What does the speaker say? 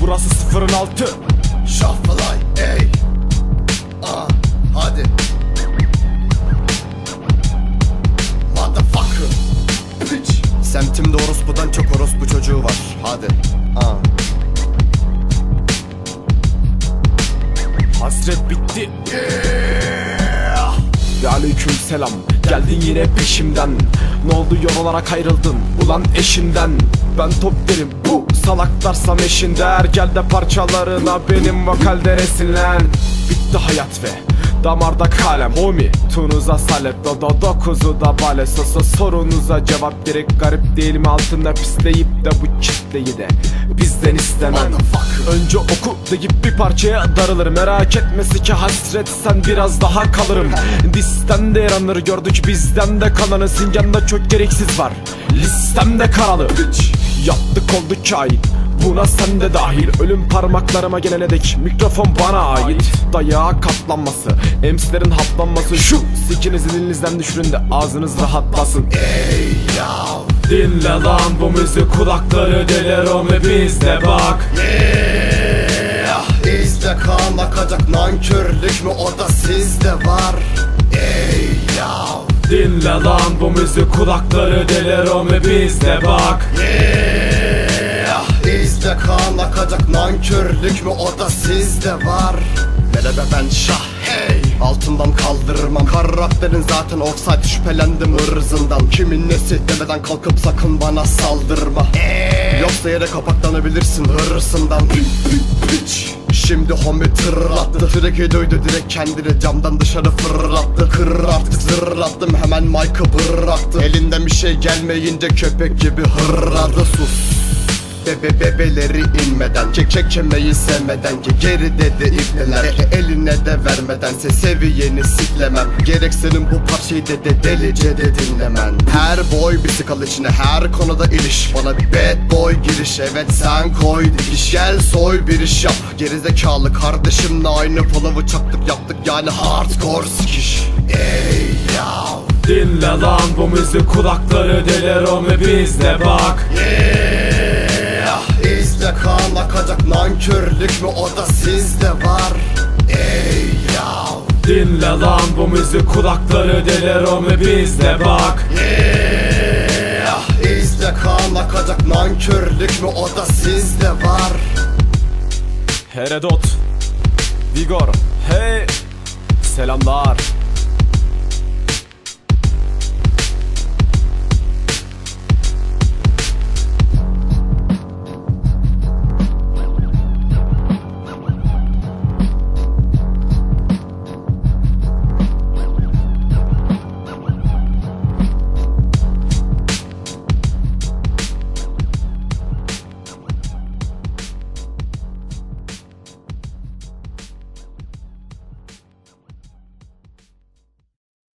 Burası sıfırın altı. Shuffle ey. Ah hadi. Motherfucker. Bitch. Semtimde orospudan çok orospu çocuğu var. Hadi. Ah Hasret bitti. Ve aleyküm selam Geldin yine peşimden. Ne oldu yol olarak ayrıldın. Ulan eşinden Ben top derim. Bu salaklarsam eşin der Gel de parçalarına benim vokalde resimlen Bitti hayat ve Damarda kalem homie. Tunuza salet Dodo dokuzu da bale. Sosa sorunuza cevap gerek Garip değil mi? Altında pisleyip de bu kitleyi de Bizden istemem. Önce oku deyip bir parçaya darılır Merak etmesi ki hasret sen biraz daha kalırım. Disten de yaranır gördük bizden de kananı Singende çok gereksiz var Listemde karalı. Yaptık oldu kain Buna sen de dahil. Ölüm parmaklarıma gelene dek Mikrofon bana ait. Dayağa katlanması Emsilerin haplanması. Şu sikinizi dilinizden düşürün de Ağzınız rahatlasın. Ey yav Dinle lan bu müzik. Kulakları deler o mu? Bizde bak. Yeah İzle kan akacak nankörlük mü? O da sizde var. Ey yav. Dinle lan bu müzik kulakları deler o mu? Bizde bak. Yeah. İzle kan akacak nankörlük mü? O da sizde var. Merhaba ben Şah hey. Altından kaldırmam. Karakterin zaten offside şüphelendim ırzından Kimin nesi demeden kalkıp sakın bana saldırma. Yoksa yere kapaklanabilirsin hırsından. Piç Şimdi homi tırlattı Treki duydu direkt kendini camdan dışarı fırlattı. Kırır artık zırlattım hemen mic'ı bıraktı. Elinden bir şey gelmeyince köpek gibi hırladı. Sus Bebe bebeleri inmeden Kek çekmeyi sevmeden ki geri dedi ipneler e, Eline de vermeden se seviyeni siklemem. Gerek senin bu parçayı de, de delice de dinlemen. Her boy bir sıkal içine her konuda iliş. Bana bir bad boy giriş evet sen koy dikiş. Gel soy bir iş yap gerizekalı kardeşimle aynı follow'u çaktık yaptık. Yani hardcore sikiş. Ey yav. Dinle lan bu müzik kulakları deler o mu bizde bak. Yeah akacak nankörlük mü o da sizde var. Ey yav. Dinle lan bu müzik kulakları deler o mu bizde bak. Yeah İzle kan akacak nankörlük mü o da sizde var. Heredot Vigor Hey Selamlar